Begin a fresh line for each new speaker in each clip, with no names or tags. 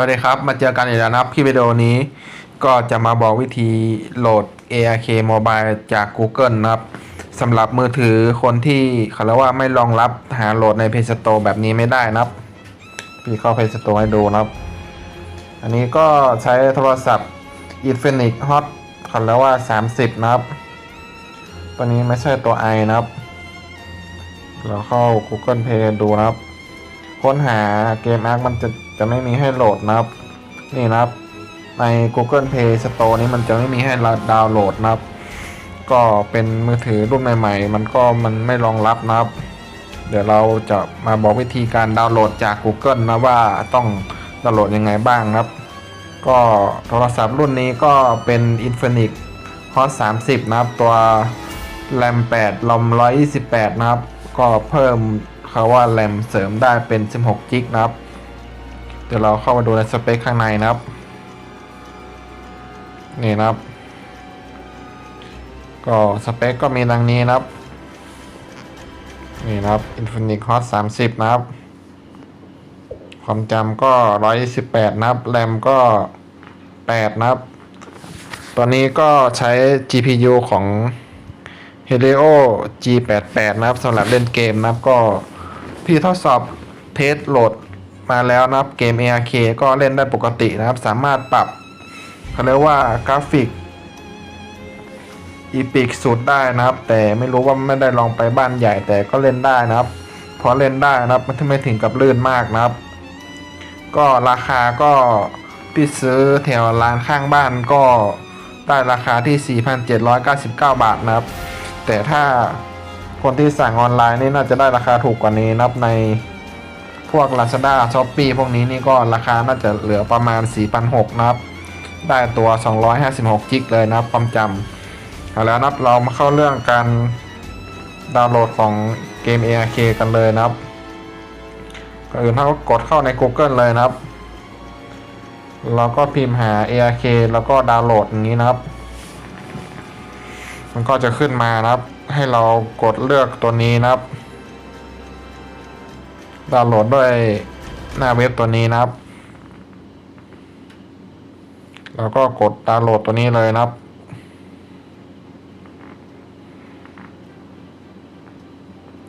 วัสดีครับ มาเจอกันอีกแล้วนะครับที่วิดีโอนี้ก็จะมาบอกวิธีโหลด ARK Mobile จาก Google นะครับสำหรับมือถือคนที่เขาเรียกว่าไม่รองรับหาโหลดใน Play Store แบบนี้ไม่ได้นะครับ พี่เข้า Play Store ให้ดูนะครับ อันนี้ก็ใช้โทรศัพท์ Infinix Hot เขาเรียกว่า 30 นะครับ ตัวนี้ไม่ใช่ตัว i นะครับ เราเข้า Google Play ดูนะครับ ค้นหาเกมอาร์คมันจะจะไม่มีให้โหลดนะครับ นี่นะครับ ใน Google Play Store นี้มันจะไม่มีให้ดาวน์โหลดนะครับ ก็เป็นมือถือรุ่นใหม่ ๆ มันก็มันไม่รองรับนะครับ เดี๋ยวเราจะมาบอกวิธีการดาวน์โหลดจาก Google นะว่าต้องดาวน์โหลดยังไงบ้างครับ ก็โทรศัพท์รุ่นนี้ก็เป็น Infinix Hot 30 นะครับ ตัว RAM 8 ROM 128 นะครับ ก็เพิ่ม เขาว่า RAM เสริมได้เป็น 16 g b นะครับ เดี๋ยวเราเข้ามาดูในสเปคข้างในนะครับ นี่นะครับ ก็สเปคก็มีดังนี้นะครับ นี่นะครับ Infinix Hot 30 นะครับ ความจำก็ 128 นะครับ แรมก็ 8 นะครับตัวนี้ก็ใช้ GPU ของ Helio G88 นะครับสำหรับเล่นเกมนะครับก็ พี่ทดสอบเทสโหลดมาแล้วนะครับเกม ARK ก็เล่นได้ปกตินะครับ สามารถปรับเขาเรียกว่ากราฟิกอีพิกสุดได้นะครับ แต่ไม่รู้ว่าไม่ได้ลองไปบ้านใหญ่แต่ก็เล่นได้นะครับ พอเล่นได้นะครับมันไม่ถึงกับลื่นมากนะครับ ก็ราคาก็พี่ซื้อแถวร้านข้างบ้านก็ได้ราคาที่ 4,799 บาทนะครับ แต่ถ้า คนที่สั่งออนไลน์นี่น่าจะได้ราคาถูกกว่านี้นะครับในพวก Lazada Shopee พวกนี้นี่ก็ราคาน่าจะเหลือประมาณ 4,600นะครับ ได้ตัว 256จิกเลยนะครับความจำเอาแล้วนะครับเรามาเข้าเรื่องการดาวน์โหลดของเกม ARK กันเลยนะครับก่อนอื่นเราก็กดเข้าใน Google เลยนะครับ เราก็พิมพ์หา ARK แล้วก็ดาวน์โหลดอย่างนี้นะครับ มันก็จะขึ้นมานะครับ ให้เรากดเลือกตัวนี้นะครับ ดาวน์โหลดด้วยหน้าเว็บตัวนี้นะครับ แล้วก็กดดาวน์โหลดตัวนี้เลยนะครับ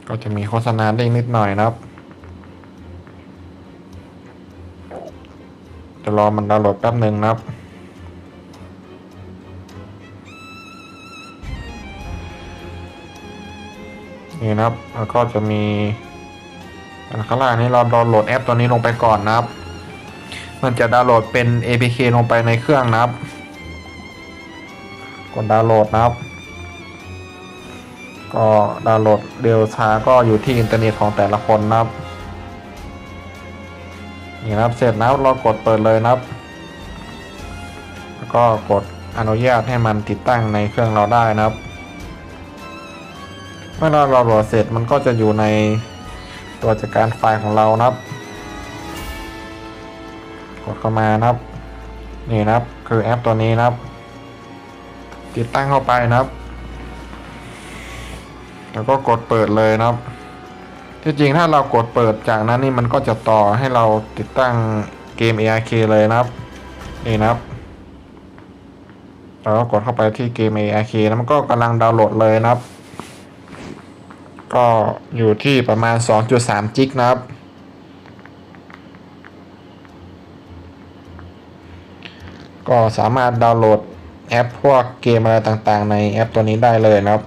ก็จะมีโฆษณาเด้นิดหน่อยนะครับ จะรอมันดาวน์โหลดแป๊บหนึ่งนะครับ นี่นะครับ แล้วก็จะมีอันข้างล่างนี้เราดาวน์โหลดแอปตัวนี้ลงไปก่อนนะครับ มันจะดาวน์โหลดเป็น APK ลงไปในเครื่องนะครับ กดดาวน์โหลดนะครับ ก็ดาวน์โหลดเร็วช้าก็อยู่ที่อินเทอร์เน็ตของแต่ละคนนะครับนี่นะครับเสร็จนะครับเรากดเปิดเลยนะครับ แล้วก็กดอนุญาตให้มันติดตั้งในเครื่องเราได้นะครับ เมื่อเราดาวโหลดเสร็จมันก็จะอยู่ในตัวจัดการไฟล์ของเรานะครับ กดเข้ามานะครับ นี่นะครับ คือแอปตัวนี้นะครับ ติดตั้งเข้าไปนะครับ แล้วก็กดเปิดเลยนะครับที่จริงถ้าเรากดเปิดจากนั้นนี่มันก็จะต่อให้เราติดตั้งเกม ARK เลยนะครับนี่นะครับเราก็กดเข้าไปที่เกม ARK แล้วมันก็กำลังดาวน์โหลดเลยนะครับ ก็อยู่ที่ประมาณ 2.3 จิกนะครับ ก็สามารถดาวน์โหลดแอปพวกเกมอะไรต่างๆ ในแอปตัวนี้ได้เลยนะครับ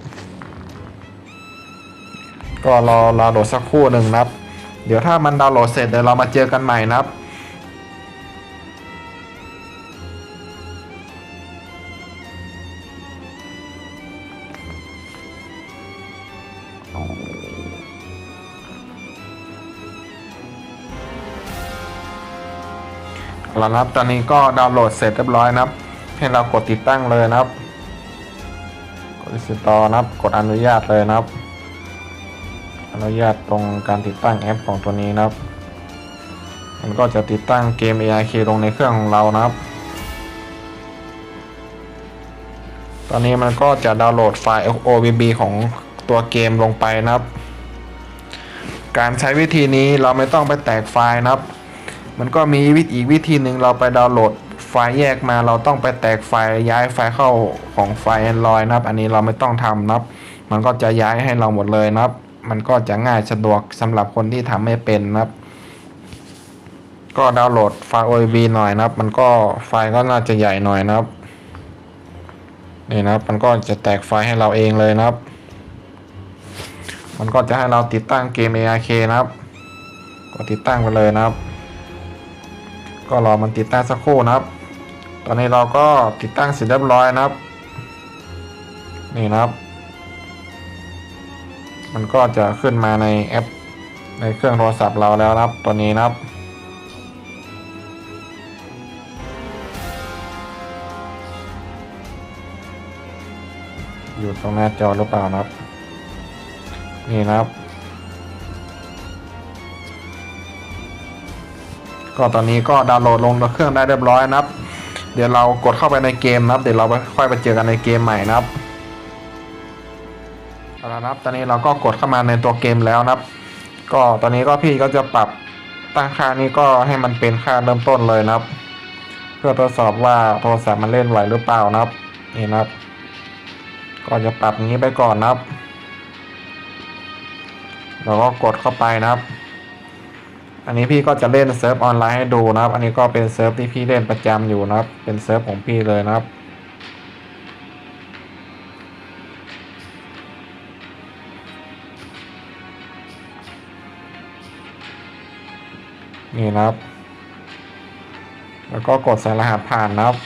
ก็รอรอโหลดสักครู่หนึ่งนะครับ เดี๋ยวถ้ามันดาวน์โหลดเสร็จเดี๋ยวเรามาเจอกันใหม่นะครับ แล้วนะครับ ตอนนี้ก็ดาวน์โหลดเสร็จเรียบร้อยนะครับ ให้เรากดติดตั้งเลยนะครับ กดอินสตอลนะครับ กดอนุญาตเลยนะครับ อนุญาตตรงการติดตั้งแอปของตัวนี้นะครับ มันก็จะติดตั้งเกม ARK ลงในเครื่องของเรานะครับ ตอนนี้มันก็จะดาวน์โหลดไฟล์ OBB ของตัวเกมลงไปนะครับ การใช้วิธีนี้เราไม่ต้องไปแตกไฟล์นะครับ มันก็มีวิธีอีกวิธีหนึ่งเราไปดาวน์โหลดไฟล์แยกมาเราต้องไปแตกไฟล์ย้ายไฟล์เข้าของไฟล์ Android นะครับ อันนี้เราไม่ต้องทำนะครับ มันก็จะย้ายให้เราหมดเลยนะครับ มันก็จะง่ายสะดวกสำหรับคนที่ทำไม่เป็นนะครับ ก็ดาวน์โหลดไฟล์ OIB หน่อยนะครับ มันก็ไฟล์ก็น่าจะใหญ่หน่อยนะครับนี่นะครับ มันก็จะแตกไฟล์ให้เราเองเลยนะครับ มันก็จะให้เราติดตั้งเกม ARK นะครับ ก็ติดตั้งไปเลยนะครับ ก็รอมันติดตั้งสักครู่นะครับ ตอนนี้เราก็ติดตั้งเสร็จเรียบร้อยนะครับ นี่นะครับ มันก็จะขึ้นมาในแอป ในเครื่องโทรศัพท์เราแล้วนะครับ ตัวนี้นะครับอยู่ตรงหน้าจอหรือเปล่านะครับ นี่นะครับ ก็ตอนนี้ก็ดาวน์โหลดลงเครื่องได้เรียบร้อยนะครับ เดี๋ยวเรากดเข้าไปในเกมนะครับ เดี๋ยวเราค่อยไปเจอกันในเกมใหม่นะครับเอาละนะครับ ตอนนี้เราก็กดเข้ามาในตัวเกมแล้วนะครับ ก็ตอนนี้ก็พี่ก็จะปรับตั้งค่านี้ก็ให้มันเป็นค่าเริ่มต้นเลยนะครับ เพื่อทดสอบว่าโทรศัพท์มันเล่นไหวหรือเปล่านะครับ นี่นะครับ ก็จะปรับนี้ไปก่อนนะครับ เราก็กดเข้าไปนะครับ อันนี้พี่ก็จะเล่นเซิร์ฟออนไลน์ให้ดูนะครับ อันนี้ก็เป็นเซิร์ฟที่พี่เล่นประจำอยู่นะครับ เป็นเซิร์ฟของพี่เลยนะครับ นี่นะครับ แล้วก็กดใส่รหัสผ่านนะครับ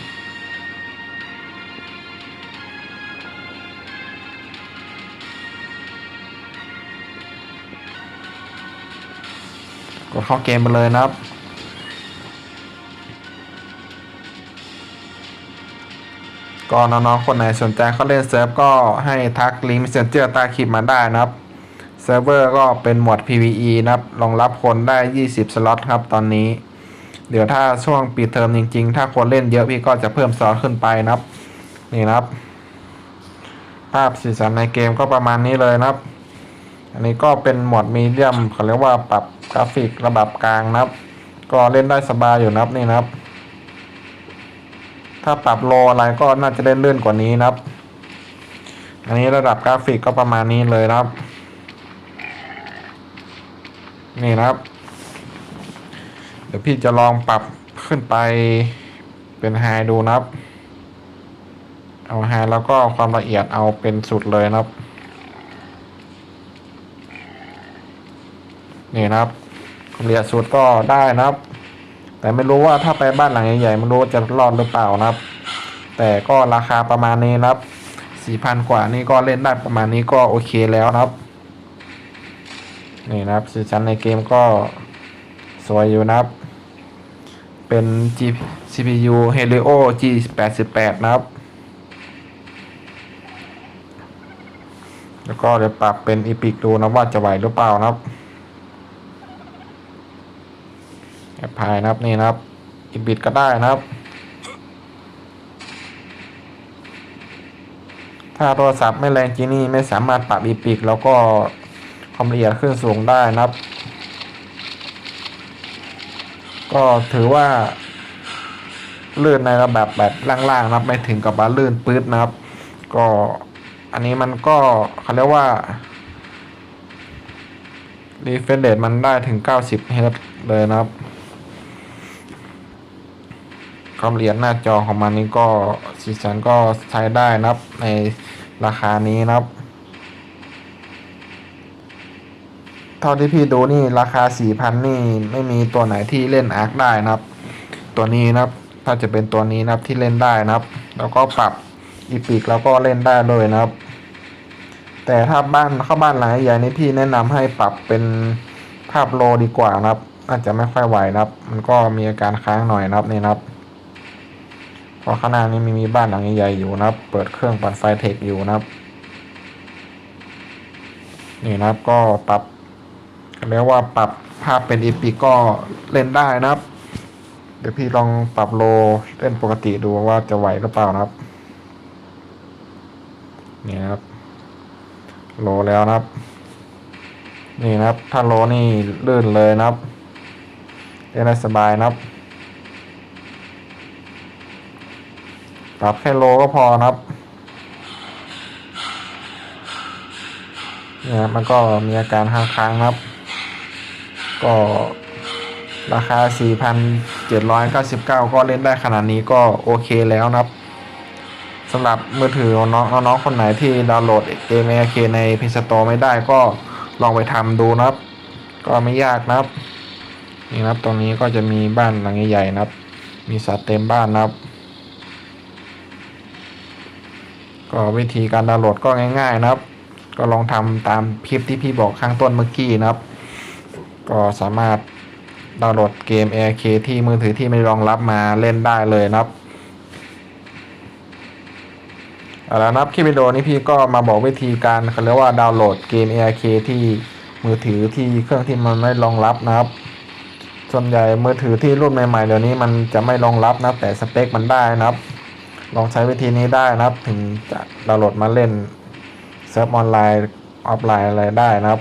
เข้าเกมไปเลยนะครับก็น้องๆคนไหนสนใจเขาเล่นเซิร์ฟก็ให้ทักลิงก์ Messenger ใต้คลิปมาได้นะครับ เซิร์ฟเวอร์ก็เป็นหมวด PVE นะครับรองรับคนได้ 20 สล็อตครับตอนนี้ เดี๋ยวถ้าช่วงปิดเทอมจริง ๆ ถ้าคนเล่นเยอะพี่ก็จะเพิ่มสล็อตขึ้นไปนะครับ นี่นะครับ ภาพสีสันในเกมก็ประมาณนี้เลยนะครับ อันนี้ก็เป็นหมวดมีเดียมเขาเรียกว่าปรับ กราฟิกระดับกลางนะครับ ก็เล่นได้สบายอยู่นะครับนี่นะครับ ถ้าปรับโลอะไรก็น่าจะเล่นเลื่อนกว่านี้นะครับ อันนี้ระดับกราฟิกก็ประมาณนี้เลยนะครับ นี่นะครับ เดี๋ยวพี่จะลองปรับขึ้นไปเป็นไฮดูนะครับ เอาไฮแล้วก็ความละเอียดเอาเป็นสุดเลยนะครับนี่นะครับ ความละเอียดสุดก็ได้นะครับ แต่ไม่รู้ว่าถ้าไปบ้านหลังใหญ่ๆไม่รู้จะรอดหรือเปล่านะครับ แต่ก็ราคาประมาณนี้นะครับสี่พันกว่านี่ก็เล่นได้ประมาณนี้ก็โอเคแล้วนะครับ นี่นะครับสีสันในเกมก็สวยอยู่นะครับ เป็น G CPU Helio G88 นะครับ แล้วก็เดี๋ยวปรับเป็น Epic ดูนะว่าจะไหวหรือเปล่านะครับ แอ ปพายนะครับนี่นะครับอิบิดก็ได้นะครับ ถ้าโทรศัพท์ไม่แรงจริงนี่ไม่สามารถปรับอีพิกแล้วก็ความละเอียดขึ้นสูงได้นะครับ ก็ถือว่าลื่นในระดับแบบล่างๆนะครับไม่ถึงกับว่าลื่นปื๊ดนะครับ ก็อันนี้มันก็เขาเรียกว่ารีเฟรชเรทมันได้ถึง 90เฮิรตซ์เลยนะครับ ความละเอียดหน้าจอของมันนี่ก็สีสันก็ใช้ได้นะครับ ในราคานี้นะครับเท่าที่พี่ดูนี่ราคา4,000นี่ไม่มีตัวไหนที่เล่นอาร์คได้นะครับ ตัวนี้นะครับ ถ้าจะเป็นตัวนี้นะครับที่เล่นได้นะครับ แล้วก็ปรับอีพิกแล้วก็เล่นได้เลยนะครับ แต่ถ้าบ้านเข้าบ้านหลังใหญ่นี่พี่แนะนำให้ปรับเป็นภาพโลดีกว่านะครับอาจจะไม่ค่อยไหวนะครับ มันก็มีอาการค้างหน่อยนะครับนี่นะครับ เพราะข้างหน้านี้มีมีบ้านหลังใหญ่ๆอยู่นะครับ เปิดเครื่องปั่นไฟเทคอยู่นะครับ นี่นะครับก็ปรับเรียกว่าปรับภาพเป็นอีพีก็เล่นได้นะครับ เดี๋ยวพี่ลองปรับโลเล่นปกติดูว่าจะไหวหรือเปล่านะครับ นี่นะครับ โลแล้วนะครับ นี่นะครับ ถ้าโลนี่ลื่นเลยนะครับเล่นได้สบายนะครับ ปรับแค่โลก็พอครับเนี่ยมันก็มีอาการค้างๆนะครับ ก็ราคา 4,799 ก็เล่นได้ขนาดนี้ก็โอเคแล้วนะครับสำหรับมือถือน้องน้องคนไหนที่ดาวน์โหลดเกม ARK ใน Play Store ไม่ได้ก็ลองไปทำดูนะครับ ก็ไม่ยากนะครับนี่นะครับตรงนี้ก็จะมีบ้านหลังใหญ่ๆนะครับ มีสัตว์เต็มบ้านนะครับ ก็วิธีการดาวน์โหลดก็ง่าย ๆนะครับ ก็ลองทำตามคลิปที่พี่บอกข้างต้นเมื่อกี้นะครับ ก็สามารถดาวน์โหลดเกม ARK ที่มือถือที่ไม่รองรับมาเล่นได้เลยนะครับเอาละนะครับคลิปวิดีโอนี้พี่ก็มาบอกวิธีการเขาเรียกว่าดาวน์โหลดเกม ARK ที่มือถือที่เครื่องที่มันไม่รองรับนะครับ ส่วนใหญ่มือถือที่รุ่นใหม่ๆเดี๋ยวนี้มันจะไม่รองรับนะแต่สเปคมันได้นะครับ ลองใช้วิธีนี้ได้นะครับ ถึงจะดาวน์โหลดมาเล่นเซิร์ฟออนไลน์ออฟไลน์อะไรได้นะครับ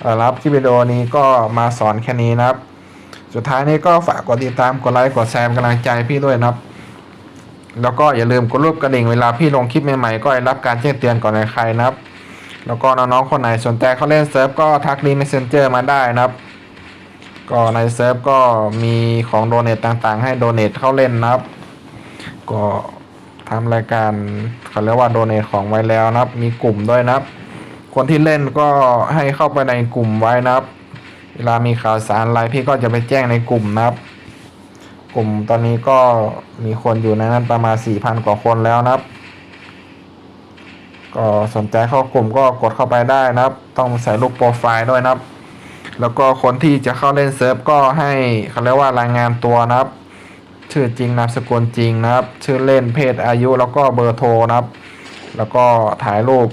เอาละครับคลิปวิดีโอนี้ก็มาสอนแค่นี้นะครับ สุดท้ายนี้ก็ฝากกดติดตามกดไลค์กดแชร์กำลังใจพี่ด้วยนะครับ แล้วก็อย่าลืมกดรูปกระดิ่งเวลาพี่ลงคลิปใหม่ๆก็ได้รับการแจ้งเตือนก่อนใครนะครับ แล้วก็น้องๆคนไหนสนใจเขาเล่นเซิร์ฟก็ทักลิงก์ messenger มาได้นะครับ ก็ในเซิร์ฟก็มีของโดเนตต่างๆ ให้โดเนตเข้าเล่นนะครับ ก็ทำรายการเขาเรียกว่าโดเนทของไว้แล้วนะครับ มีกลุ่มด้วยนะครับ คนที่เล่นก็ให้เข้าไปในกลุ่มไว้นะครับ เวลามีข่าวสารอะไรพี่ก็จะไปแจ้งในกลุ่มนะครับ กลุ่มตอนนี้ก็มีคนอยู่ในนั้นประมาณ 4,000 กว่าคนแล้วนะครับ ก็สนใจเข้ากลุ่มก็กดเข้าไปได้นะครับ ต้องใส่รูปโปรไฟล์ด้วยนะครับ แล้วก็คนที่จะเข้าเล่นเซิร์ฟก็ให้เขาเรียกว่ารายงานตัวนะครับ ชื่อจริงนามสกุลจริงนะครับ ชื่อเล่นเพศอายุแล้วก็เบอร์โทรนะครับ แล้วก็ถ่ายรูป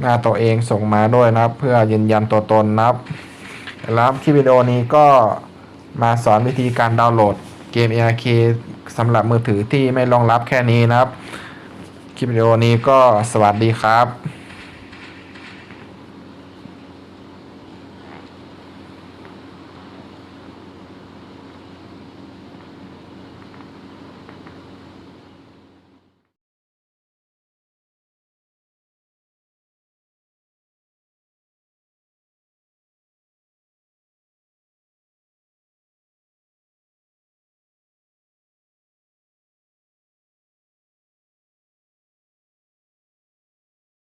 หน้าตัวเองส่งมาด้วยนะครับ เพื่อยืนยันตัวตนนะครับแล้วคลิปวิดีโอนี้ก็มาสอนวิธีการดาวน์โหลดเกม ARK สำหรับมือถือที่ไม่รองรับแค่นี้นะครับ คลิปวิดีโอนี้ก็สวัสดีครับ